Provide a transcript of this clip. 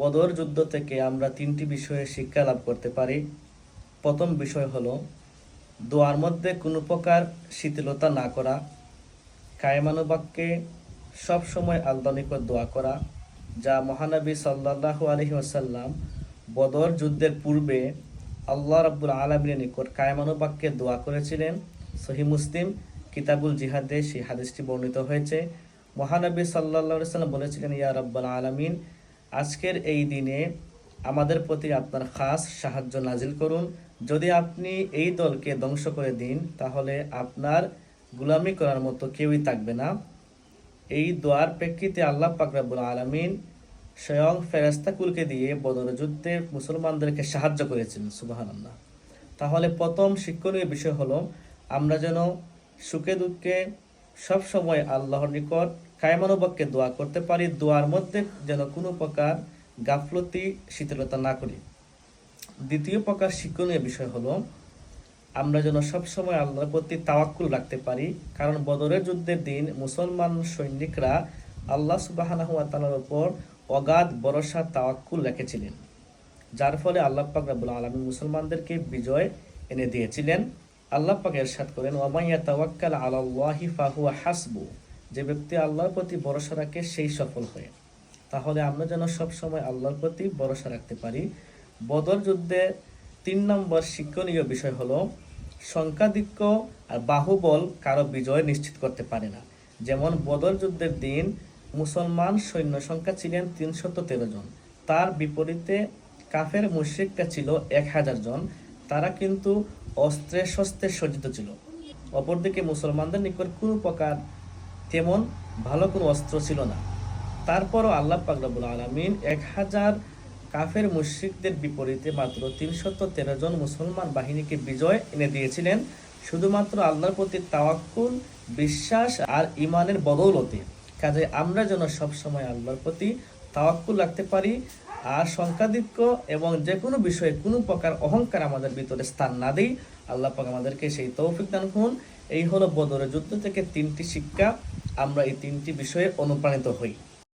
বদর যুদ্ধ থেকে আমরা তিনটি বিষয়ে শিক্ষা লাভ করতে পারি। প্রথম বিষয় হলো, দোয়ার মধ্যে কোনো প্রকার শিথিলতা না করা কায়মানুবাক্যে সবসময় আল্লাহ দোয়া করা, যা মহানবী সাল্লাহ আলহি আসাল্লাম বদর যুদ্ধের পূর্বে আল্লাহ রাব্বুল আলমিনের নিকট কায়মানুবাক্যে দোয়া করেছিলেন। সহি মুসলিম কিতাবুল জিহাদে সেই হাদিসটি বর্ণিত হয়েছে। মহানবী সাল্লাহ সাল্লাম বলেছিলেন, ইয়া রাব্বাল আলামিন আজকের এই দিনে আমাদের প্রতি আপনার খাস সাহায্য নাজিল করুন। যদি আপনি এই দলকে ধ্বংস করে দিন, তাহলে আপনার গুলামি করার মতো কেউই থাকবে না। এই দোয়ার প্রেক্ষিতে আল্লাহ পাকরাবুল আলমিন স্বয়ং ফেরাস্তাকুলকে দিয়ে বদর যুদ্ধে মুসলমানদেরকে সাহায্য করেছিলেন সুবাহান আল্লাহ তাহলে প্রথম শিক্ষণীয় বিষয় হলো, আমরা যেন সুখে দুঃখে সব সময় আল্লাহর নিকট কায়মানুবাক্যে দোয়া করতে পারি, দোয়ার মধ্যে যেন কোনো প্রকার গাফলতি শীতলতা না করি। দ্বিতীয় প্রকার শিক্ষণীয় বিষয় হলো, আমরা যেন সবসময় আল্লাহর প্রতি তাওয়াক্কুল রাখতে পারি, কারণ বদরের যুদ্ধের দিন মুসলমান সৈনিকরা আল্লাহ সুবাহানাহু ওয়া তাআলার উপর অগাধ ভরসা, তাওয়াক্কুল রেখেছিলেন, যার ফলে আল্লাহ পাক রাব্বুল আলামিন মুসলমানদেরকে বিজয় এনে দিয়েছিলেন। আল্লাহ পাক এরশাদ করেন ওয়ামাইয়া তাওয়াক্কাল আলাল্লাহি ফাহুয়া হাসবু যে ব্যক্তি আল্লাহর প্রতি ভরসা রাখে, সেই সফল হয়। তাহলে আমরা যেন সব সময় আল্লাহর প্রতি ভরসা রাখতে পারি। বদর যুদ্ধে তিন নম্বর শিক্ষণীয় বিষয় হলো সংখ্যাধিক্য আর বাহুবল কারও বিজয় নিশ্চিত করতে পারে না। যেমন বদর যুদ্ধের দিন মুসলমান সৈন্য সংখ্যা ছিলেন তিনশত তেরো জন। তার বিপরীতে কাফের মুশ্রিকরা ছিল এক হাজার জন। তারা কিন্তু অস্ত্রে শস্ত্রে সজ্জিত ছিল। অপরদিকে মুসলমানদের নিকট কোনো প্রকার তেমন ভালো কোনো অস্ত্র ছিল না। তারপরও আল্লাহ পাকরাবুল আলমিন এক হাজার কাফের মুশ্রিকদের বিপরীতে মাত্র তিনশত তেরো জন মুসলমান বাহিনীকে বিজয় এনে দিয়েছিলেন, শুধুমাত্র আল্লাহর প্রতি তাওয়াক্কুল, বিশ্বাস আর ইমানের বদৌলতে। কাজে আমরা যেন সবসময় আল্লাহর প্রতি তাওয়াক্কুল রাখতে পারি আর সংখ্যাধিক্য এবং যে কোনো বিষয়ে কোনো প্রকার অহংকার আমাদের ভিতরে স্থান না দিই, আল্লাহ পাক আমাদেরকে সেই তৌফিক দান করুন। এই হলো বদরের যুদ্ধ থেকে তিনটি শিক্ষা। আমরা এই তিনটি বিষয়ে অনুপ্রাণিত হই।